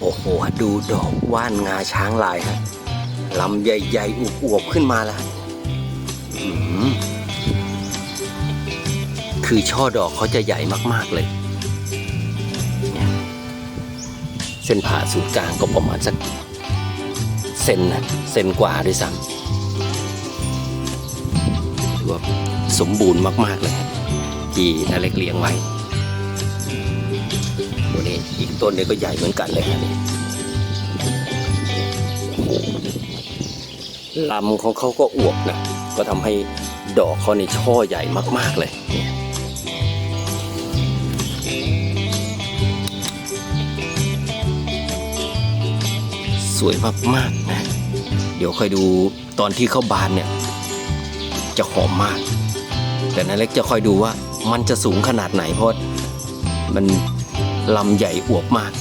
โอ้โห ดูดอกว่านงาช้างลายฮะลำใหญ่ๆอวบๆขึ้นมาแล้วคือช่อดอกเขาจะใหญ่มากๆเลย เส้นผ่าศูนย์กลางก็ประมาณสักเซนนะเซนกว่าด้วยซ้ำถือว่าสมบูรณ์มาก ๆ เลย ที่นาเล็กเลี้ยงไว้ตัว นี้อีกต้นนี้ก็ใหญ่เหมือนกันเลยนะนี่ลำของเขาก็อวบนะก็ทำให้ดอกเขาในช่อใหญ่มาก ๆ เลยสวยมากๆนะ เดี๋ยวค่อยดูตอนที่เขาบานเนี่ย จะหอมมาก แต่นาเล็กจะคอยดูว่ามันจะสูงขนาดไหนเพราะมัน ลำใหญ่อวบมาก